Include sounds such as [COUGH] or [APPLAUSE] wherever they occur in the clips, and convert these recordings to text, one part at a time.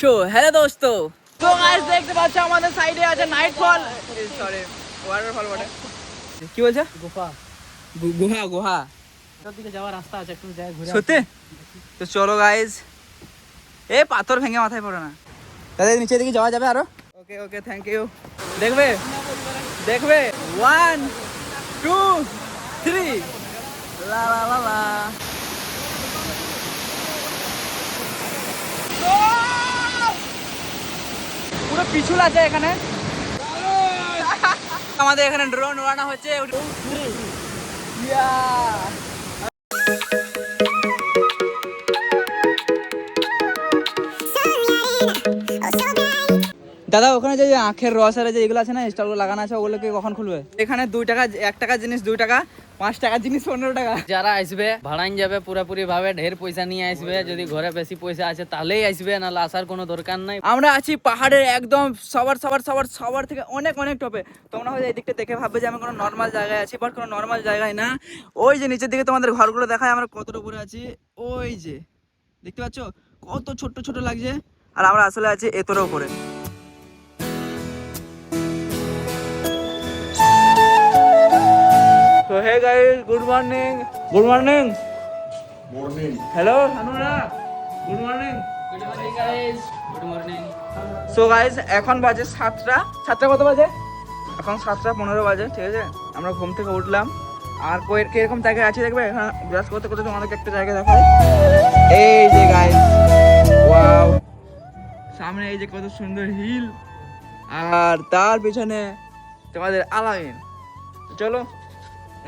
Show hello দোস্ত। তো guys দেখতে পাচ্ছ আমাদের সাইডে আছে নাইট ফল সরি ওয়াটারফল বটে। কি বলছো? গুফা গুহা গুহা। দিকে যাওয়ার রাস্তা আছে একটু যাই ঘুরে সত্যি? তো চলো গাইজ এ পাথর ভেঙে মাথায় পড়ে না। তাদের নিচের দিকে যাওয়া যাবে আরও? ওকে ওকে থ্যাংক ইউ দেখবে? দেখবে? ওয়ান টু থ্রি লা লা লা লা পুরো পিছুল আছে এখানে। আমাদের এখানে ড্রোন উড়ানো হচ্ছে। দাদা, ওখানে যে আখের রস আর যে এগুলো আছে না স্টলগুলো লাগানো আছে ওগুলোকে কখন খুলবে? এখানে দুই টাকা, এক টাকার জিনিস দুই টাকা। পাঁচ টাকা জিনিস পনেরো টাকা। যারা আসবে ভাড়াইন যাবে পুরোপুরি ভাবে ঢের পয়সা নিয়ে আসবে। যদি ঘরে বেশি পয়সা আছে তাহলেই আসবে নাহলে আসার কোনো দরকার নাই। আমরা আছি পাহাড়ের একদম সবার সবার সবার সবার থেকে অনেক অনেক টপে তোমরা হয়তো এই দিকটা দেখে ভাববে যে আমি কোনো নর্মাল জায়গায় আছি বাট কোনো নর্মাল জায়গায় না। ওই যে নিচের দিকে তোমাদের ঘরগুলো দেখায় আমরা কতটা উপরে আছি। ওই যে দেখতে পাচ্ছ? কত ছোট্ট ছোট লাগছে। আর আমরা আসলে আছি এতটা উপরে। Good morning good morning morning hello Anura good morning good morning guys good morning so guys এখন বাজে সাতটা। সাতটা কত বাজে? এখন সাতটা পনেরো বাজে ঠিক আছে? আমরা ঘুম থেকে উঠলাম। আর কই কীরকম জায়গায় আছে দেখবে? এখানে ব্রাশ করতে করতে তোমাদেরকে একটা জায়গা দেখাই। এই যে গাইজ ওয়াও সামনে এই যে কত সুন্দর হিল। আর তার পিছনে তোমাদের আলাইন চলো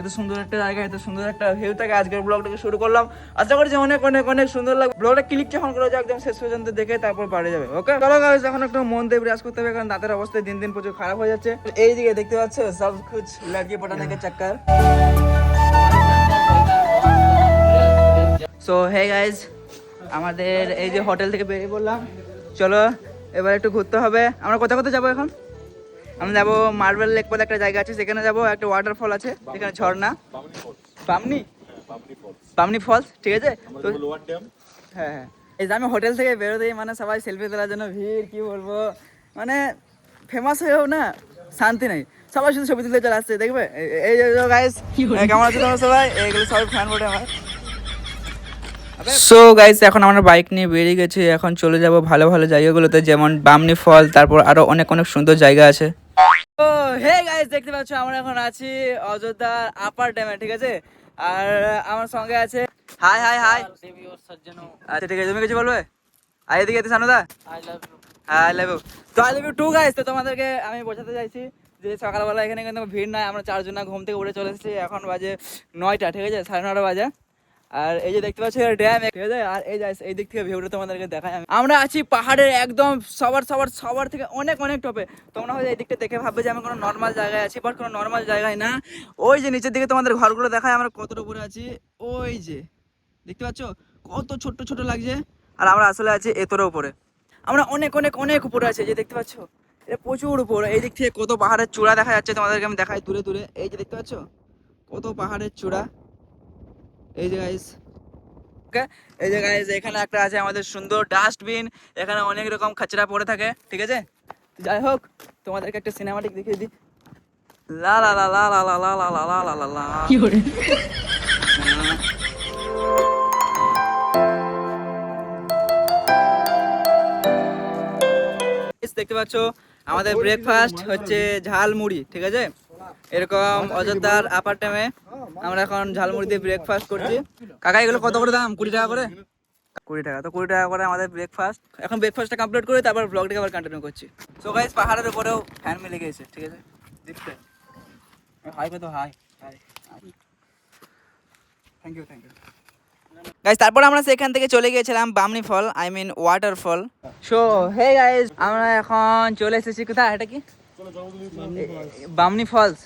এত সুন্দর একটা জায়গা, এত সুন্দর একটা ভিউ থেকে আজকের ব্লগটাকে শুরু করলাম। আশা করছি অনেক অনেক অনেক সুন্দর লাগবে। ব্লগটা ক্লিক যখন করে যাও একদম শেষ পর্যন্ত দেখে তারপর বাড়ি যাবে ওকে চলো গাইস এখন একটু মন দিয়ে ব্রাশ করতে হবে, কারণ দাঁতের অবস্থা দিন দিন প্রচুর খারাপ হয়ে যাচ্ছে। এই দিকে দেখতে পাচ্ছ, সব কুছ লড়কি পটানে কে চক্কর। সো হে গাইজ আমাদের এই যে হোটেল থেকে বেরিয়ে পড়লাম। চলো, এবার একটু ঘুরতে হবে। আমরা কোথায় কোথায় যাব এখন? আমরা যাব মার্বেল লেক বলে একটা জায়গা আছে সেখানে যাব একটা ওয়াটারফল আছে সেখানে ঝর্ণা। পামনি পামনি ফলস ঠিক আছে? তো হ্যাঁ হ্যাঁ। এই যে আমি হোটেল থেকে বেরোতেই মানে সবাই সেলফি তোলার জন্য ভিড় কি বলব? মানে ফেমাস হয়েও না শান্তি নেই। সবাই শুধু ছবি তুলতে চলে আসছে দেখবে? এই- যে গাইস কেমন আছে তোমরা সবাই? এইগুলো সবাই ফ্যান বটে আমার। সো গাইস এখন আমরা বাইক নিয়ে বেরিয়ে গেছি এখন চলে যাব ভালো ভালো জায়গাগুলোতে যেমন বামনি ফল তারপর আরও অনেক অনেক সুন্দর জায়গা আছে। হে গাইস দেখতে পাচ্ছ আমরা এখন আছি অযোধ্যার আপার ড্যামে ঠিক আছে? আর আমার সঙ্গে আছে হাই হাই হাই আচ্ছা ঠিক আছে তুমি কিছু বলবে? আর এদিকে এতে সানুদা? I love you I love you তো I love you too guys তো তোমাদেরকে আমি বোঝাতে চাইছি যে সকালবেলা এখানে কিন্তু ভিড় নাই আমরা চারজন ঘুম থেকে উঠে চলে এসেছি এখন বাজে নয়টা ঠিক আছে? সাড়ে নটা বাজে। আর এই যে দেখতে পাচ্ছ ড্যাম ঠিক আছে আর এই যাই এই দিক থেকে ভিউটা তোমাদেরকে দেখাই আমি। আমরা আছি পাহাড়ের একদম সবার সবার সবার থেকে অনেক অনেক টপে। তোমরা হয়তো এই দিকটা দেখে ভাববে যে আমি কোনো নর্মাল জায়গায় আছি বাট কোনো নর্মাল জায়গায় না। ওই যে নিচের দিকে তোমাদের ঘরগুলো দেখায় আমরা কতটা উপরে আছি। ওই যে, দেখতে পাচ্ছ? কত ছোট্ট ছোট লাগছে। আর আমরা আসলে আছি এতটা উপরে। আমরা অনেক অনেক অনেক উপরে আছি যে দেখতে পাচ্ছ? এটা প্রচুর উপরে। এই দিক থেকে কত পাহাড়ের চূড়া দেখা যাচ্ছে, তোমাদেরকে আমি দেখাই দূরে দূরে। এই যে দেখতে পাচ্ছ? কত পাহাড়ের চূড়া। এই যে গাইস ওকে এই যে গাইস এখানে একটা আছে আমাদের সুন্দর ডাস্টবিন এখানে অনেক রকম খাচরা পড়ে থাকে ঠিক আছে যাই হোক তোমাদেরকে একটা সিনেমাটিক দেখিয়ে দিই লা লা লা লা লা লা লা লা লা লা লা লা কি দেখতে পাচ্ছ আমাদের ব্রেকফাস্ট হচ্ছে ঝালমুড়ি ঠিক আছে এরকম অযোধ্যার আপার টাইমে আমরা এখন ঝালমুড়ি দিয়ে ব্রেকফাস্ট করছি। কাকা এগুলো কত করে দাম? কুড়ি টাকা করে? কুড়ি টাকা। তো কুড়ি টাকা করে আমাদের ব্রেকফাস্ট এখন ব্রেকফাস্টটা কমপ্লিট করে তারপর ব্লগটাকে আবার কন্টিনিউ করছি। সো গাইস পাহাড়ের উপরেও ফ্যান মিলে গেছে ঠিক আছে? দেখতে হাই কত? Hi thank you thank you guys তারপর আমরা সেখান থেকে চলে গিয়েছিলাম Bamni fall I mean waterfall so hey guys আমরা এখন চলে এসেছি কোথায়? এটা কি? বামনি ফলস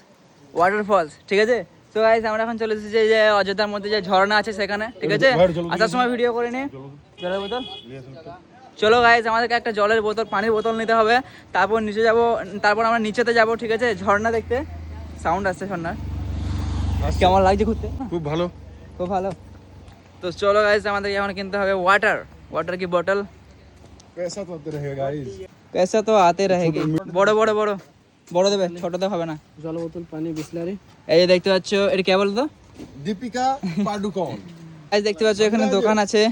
ওয়াটার ফলস ঠিক আছে? তো গাইস আমরা এখন চলে এসেছি যে অযোধ্যার মধ্যে যে ঝর্ণা আছে সেখানে ঠিক আছে আসার সময় ভিডিও করে নি জলের বোতল চলো গাইস আমাদেরকে একটা জলের বোতল পানির বোতল নিতে হবে তারপর নিচে যাব তারপর আমরা নিচেতে যাব ঠিক আছে ঝর্ণা দেখতে সাউন্ড আসছে ঝর্ণার কেমন লাগছে ঘুরতে খুব ভালো খুব ভালো তো চলো গাইস আমাদের এখন কিনতে হবে ওয়াটার ওয়াটার কি বটল पैसा तो आते रहेगा गाइस পয়সা তো আতে रहेगी বড় বড় বড় বড় দেবে ছোটতে হবে না। জল বোতল পানি বিসলারি। এই দেখতে পাচ্ছ এটা কে বলতো? দীপিকা পাডুকন। এই দেখতে পাচ্ছ এখানে দোকান আছে।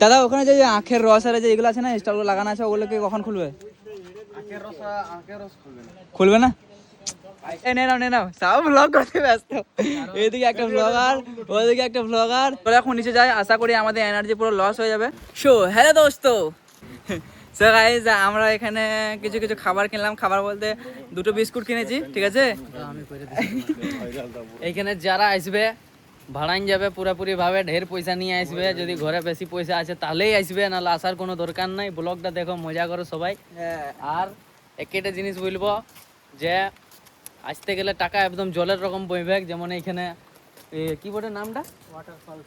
দাদা ওখানে যে আখের রস আর যে এগুলো আছে না স্টলগুলো লাগানো আছে ওগুলো কি কখন খুলবে? আখের রস আখের রস খুলবে খুলবে না? নে নাও নে নাও ব্যস্ত। এইদিকে একটা ব্লগার ওইদিকে একটা ব্লগার এখন নিচে যায় আশা করি আমাদের এনার্জি পুরো লস হয়ে যাবে। সো হ্যালো দোস্ত। সো গাইজ আমরা এখানে কিছু কিছু খাবার কিনলাম। খাবার বলতে দুটো বিস্কুট কিনেছি ঠিক আছে? এইখানে যারা আসবে ভাড়াইন যাবে পুরোপুরি ভাবে ঢের পয়সা নিয়ে আসবে। যদি ঘরে বেশি পয়সা আছে তাহলেই আসবে। নাহলে আসার কোনো দরকার নাই। ব্লগটা দেখো মজা করো সবাই। হ্যাঁ। আর একটা জিনিস বলব যে আসতে গেলে টাকা একদম জলের রকম বইবে। যেমন এইখানে এ, কি বলে নামটা?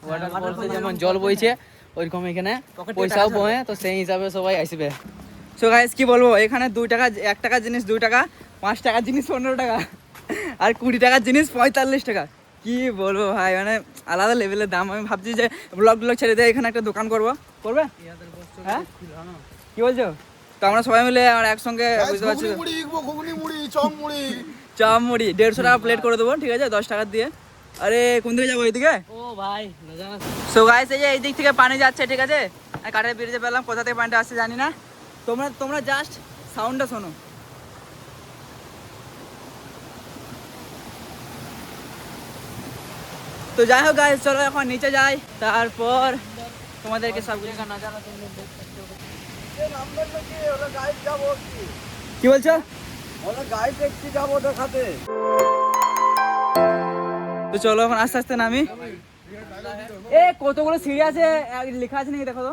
ওয়াটারফলসে যেমন জল বইছে। ওইরকম এখানে পয়সাও বহে তো সেই হিসাবে সবাই আসবে। সো গাইস কি বলব? এখানে দুই টাকা এক টাকার জিনিস দুই টাকা পাঁচ টাকার জিনিস পনেরো টাকা আর কুড়ি টাকার জিনিস পঁয়তাল্লিশ টাকা। কি বলব ভাই মানে আলাদা লেভেলের দাম। আমি ভাবছি যে ব্লগ ব্লগ ছেড়ে দিয়ে এখানে একটা দোকান করব। করবে? হ্যাঁ? কি বলছো? তো আমরা সবাই মিলে আর একসঙ্গে বুঝতে পারছি। চপ মুড়ি। দেড়শো টাকা প্লেট করে দেবো ঠিক আছে? দশ টাকা দিয়ে। আরে কোন দিকে যাব এইদিকে? ও ভাই না জানা সো গাইস এই যে এই দিক থেকে পানি যাচ্ছে ঠিক আছে? কাঠের ব্রিজে পেলাম কোথা থেকে পানিটা আসছে জানি না। তোমরা তোমরা জাস্ট সাউন্ডটা শোনো। তো যাই হোক গাইস চলো এখন নিচে যাই তারপর তোমাদেরকে সব কিছু নজারা কি। বলছো? তো চলো এখন আস্তে আস্তে নামি। এ, কতগুলো সিঁড়ি আছে? লেখা আছে নাকি দেখো তো।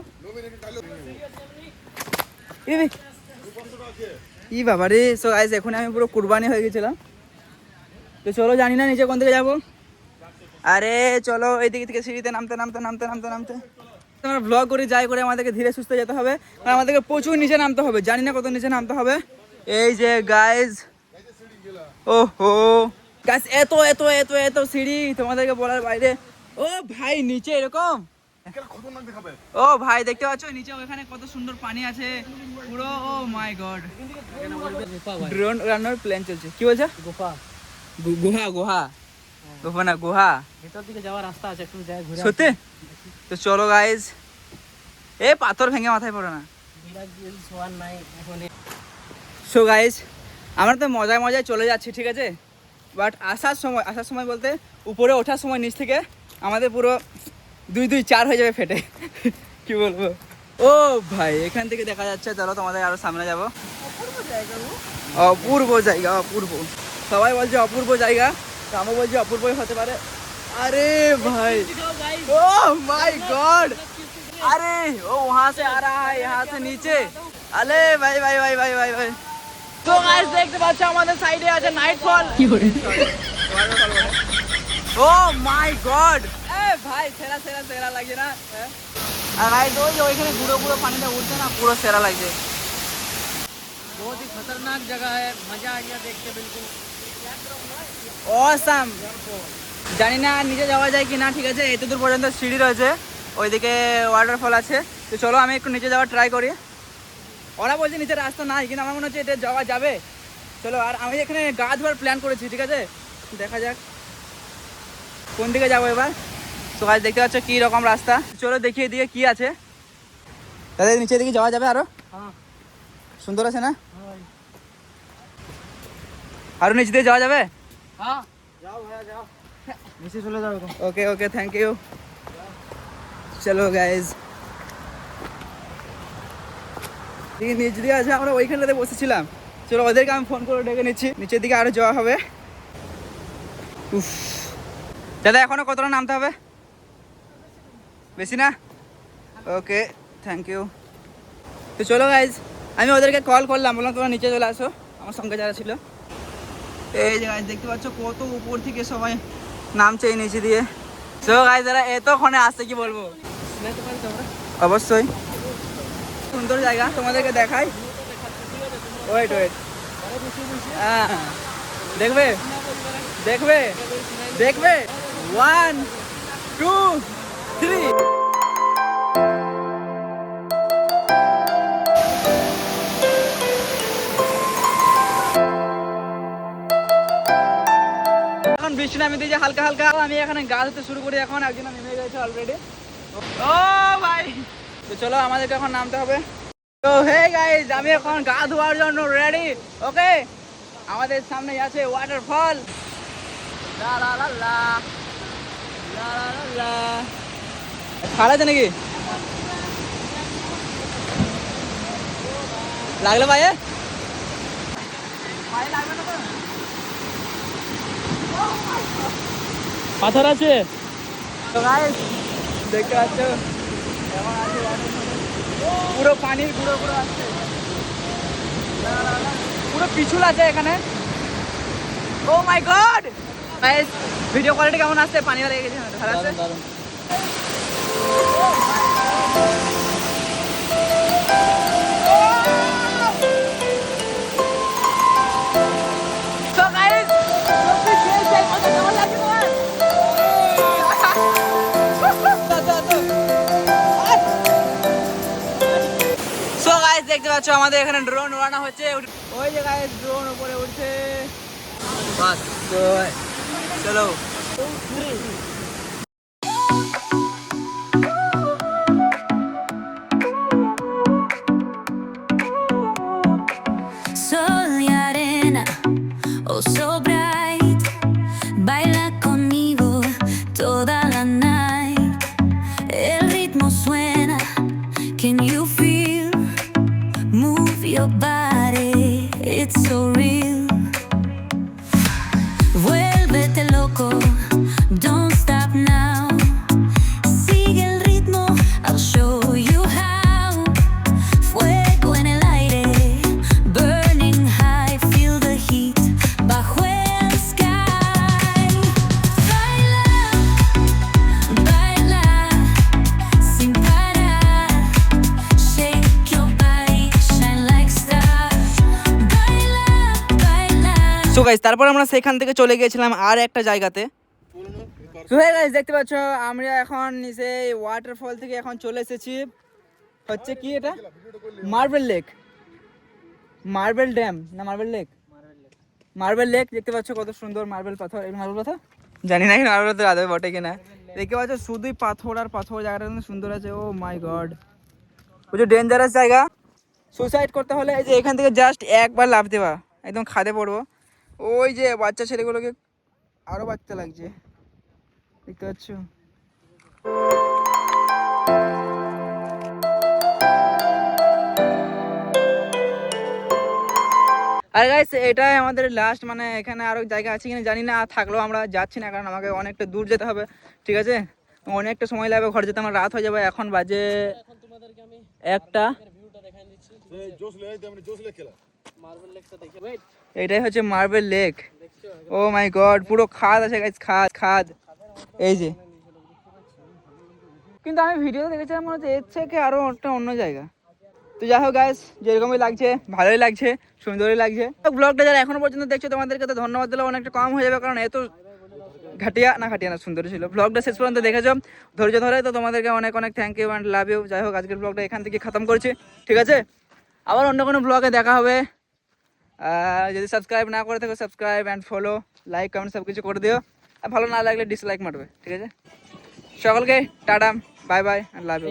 ই বাবা রে সো গাইস এখন আমি পুরো কুরবানি হয়ে গেছিলাম। তো চলো জানি না নিচে কোন দিকে যাব। আরে, চলো এইদিকে থেকে সিঁড়িতে নামতে নামতে নামতে নামতে নামতে। আমরা ব্লগ করে, যাই করে আমাদেরকে ধীরে সুস্থ যেতে হবে। কারণ আমাদেরকে প্রচুর নিচে নামতে হবে। জানি না কত নিচে নামতে হবে। এই যে গাইজ ও হো গাছ এত এত এত এত সিঁড়ি তোমাদেরকে বলার বাইরে। ও ভাই নিচে এরকম? ও ভাই দেখতে পাচ্ছ? নিচে ওখানে কত সুন্দর পানি আছে। পুরো ও মাই গড। ড্রোন উড়ানোর প্ল্যান চলছে। কি বলছো? গুফা গুহা গুহা। গুহা না গুহা। ভেতর দিকে যাওয়ার রাস্তা আছে একটু যাই ঘুরে সত্যি? তো চলো গাইজ এ পাথর ভেঙে মাথায় পড়ে না। শোয়ার নাই এখন সো গাইজ আমরা তো মজায় মজায় চলে যাচ্ছি ঠিক আছে? বাট আসার সময় আসার সময় বলতে উপরে ওঠার সময় নিচ থেকে আমাদের পুরো দুই দুই, চার হয়ে যাবে ফেটে। কি বলব? ও ভাই, এখান থেকে দেখা যাচ্ছে, চলো তোমাদের আরও সামনে যাব। অপূর্ব জায়গা, অপূর্ব সবাই বলছে অপূর্ব জায়গা, তো আমি বলছি অপূর্বই হতে পারে। আরে ভাই, ও মাই গড! আরে, ও, ওহা সে আ রহা হ্যাঁ ইহা সে নিচে। আরে ভাই ভাই ভাই ভাই ভাই ভাই। তো গাইস দেখতে পাচ্ছ আমাদের সাইডে আছে নাইট ফল কি করে ও মাই গড এ ভাই সেরা সেরা সেরা লাগছে না হ্যাঁ? আর গাইস ওই যে ওইখানে গুঁড়ো গুঁড়ো পানিটা উঠছে না পুরো সেরা লাগছে बहुत ही खतरनाक जगह है मजा आ गया देख के बिल्कुल অসাম জানি না নিচে যাওয়া যায় কি না ঠিক আছে এত দূর পর্যন্ত সিঁড়ি রয়েছে ওইদিকে ওয়াটারফল আছে তো চলো আমি একটু নিচে যাওয়ার ট্রাই করি ওরা বলছে নিচে রাস্তা নাই কিন্তু আমার মনে হচ্ছে এটা যাওয়া যাবে। চলো আর আমি এখানে গা ধোয়ার প্ল্যান করেছি ঠিক আছে? দেখা যাক। কোন দিকে যাব এবার? তো গাছ দেখতে পাচ্ছ কী রকম রাস্তা? চলো দেখি এদিকে কি আছে। তাদের নিচের দিকে যাওয়া যাবে আরও? हाँ সুন্দর আছে না? আরও নিচে দিয়ে যাওয়া যাবে? [LAUGHS] নিচে চলে যাও ওকে ওকে থ্যাংক ইউ চলো গাইজ নিচ দিয়ে আছে আমরা ওইখানটাতে বসেছিলাম। চলো ওদেরকে আমি ফোন করে ডেকে নিচ্ছি। নিচের দিকে আরও যাওয়া হবে। উফ। দাদা এখনও কতটা নামতে হবে? বেশি না? ওকে থ্যাংক ইউ তো চলো গাইজ আমি ওদেরকে কল করলাম। বললাম তোমরা নিচে চলে আসো। আমার সঙ্গে যারা ছিল। এই যে গাইজ দেখতে পাচ্ছ কত উপর থেকে সবাই নামছে এই নিচে দিয়ে। তো গাইজ যারা এতক্ষণে আসছে কি বলব? অবশ্যই। সুন্দর জায়গা, তোমাদেরকে দেখাই। ওয়েট ওয়েট হ্যাঁ। দেখবে? দেখবে? দেখবে? ওয়ান টু থ্রি বৃষ্টি নামে দিয়েছে, হালকা হালকা। আমি এখানে গা ধুতে শুরু করি, এখন একজন নেমে গেছে অলরেডি ও ভাই তো চলো আমাদেরকে এখন নামতে হবে। তো হে গাইজ আমি এখন গা ধোয়ার জন্য রেডি ওকে আমাদের সামনে আছে ওয়াটারফল খাড়া আছে নাকি? লাগল ভাই পাথর আছে। দেখতে পাচ্ছ? পুরো পানির গুঁড়ো গুঁড়ো আছে। পুরো পিছুল আছে এখানে। Oh my god video quality কেমন আসছে পানি লেগে গেছে ভালো আছে। পাচ্ছ আমাদের এখানে ড্রোন উড়ানো হচ্ছে। ওই জায়গায় ড্রোন উপরে উঠছে। বাস চলো। সো গাইস তারপর আমরা সেখান থেকে চলে গিয়েছিলাম আর একটা জায়গাতে। গাইস দেখতে পাচ্ছ, আমরা এখন নিচে ওয়াটারফল থেকে এখন চলে এসেছি। হচ্ছে কি এটা? মার্বেল লেক মার্বেল ড্যাম না মার্বেল লেক মার্বেল লেক দেখতে পাচ্ছ কত সুন্দর মার্বেল পাথর। এই মার্বেল পাথর? জানি না মার্বেল পাথর আদৌ বটে কিনা। দেখতে পাচ্ছ, শুধুই পাথর আর পাথর, জায়গাটা সুন্দর আছে। ও মাই গড প্রচুর ডেঞ্জারাস জায়গা। সুসাইড করতে হলে এই যে এখান থেকে জাস্ট একবার লাভ দেওয়া একদম খাদে পড়ব। ওই যে বাচ্চা ছেলেগুলোকে আরও বাচ্চা লাগছে। দেখতে পাচ্ছ? আর গাইস এটাই আমাদের লাস্ট মানে এখানে আরও জায়গা আছে কিনা জানি না থাকলেও আমরা যাচ্ছি না, কারণ আমাকে অনেকটা দূর যেতে হবে, ঠিক আছে? অনেকটা সময় লাগবে, ঘর যেতে, আমার রাত হয়ে যাবে, এখন বাজে একটা। এটাই হচ্ছে marble lake oh my god পুরো খাদ আছে গাইস খাদ খাদ। এই যে। কিন্তু আমি ভিডিও দেখেছিলাম মনে হচ্ছে এর থেকে আরও একটা অন্য জায়গা। তো যাই হোক গাইজ যেরকমই লাগছে, ভালোই লাগছে, সুন্দরই লাগছে। ব্লগটা যারা এখনও পর্যন্ত দেখছ তোমাদেরকে তো ধন্যবাদ দিলে অনেকটা কম হয়ে যাবে কারণ এত ঘাটিয়া, না ঘাটিয়া না, সুন্দর ছিল। ব্লগটা শেষ পর্যন্ত দেখেছ, ধৈর্য ধরে তো তোমাদেরকে অনেক অনেক thank you and love you যাই হোক, আজকের ব্লগটা এখান থেকে খতম করছি, ঠিক আছে? আবার অন্য কোনো ব্লগে দেখা হবে। যদি সাবস্ক্রাইব না করে থাকো subscribe and follow like comment সব কিছু করে দিও আর ভালো না লাগলে ডিসলাইক মারবে ঠিক আছে সকলকে tata bye bye love you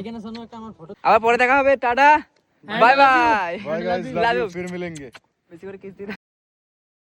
আবার পরে দেখা হবে tata bye bye love you ফির মিলেंगे বেশি করে কিস দিন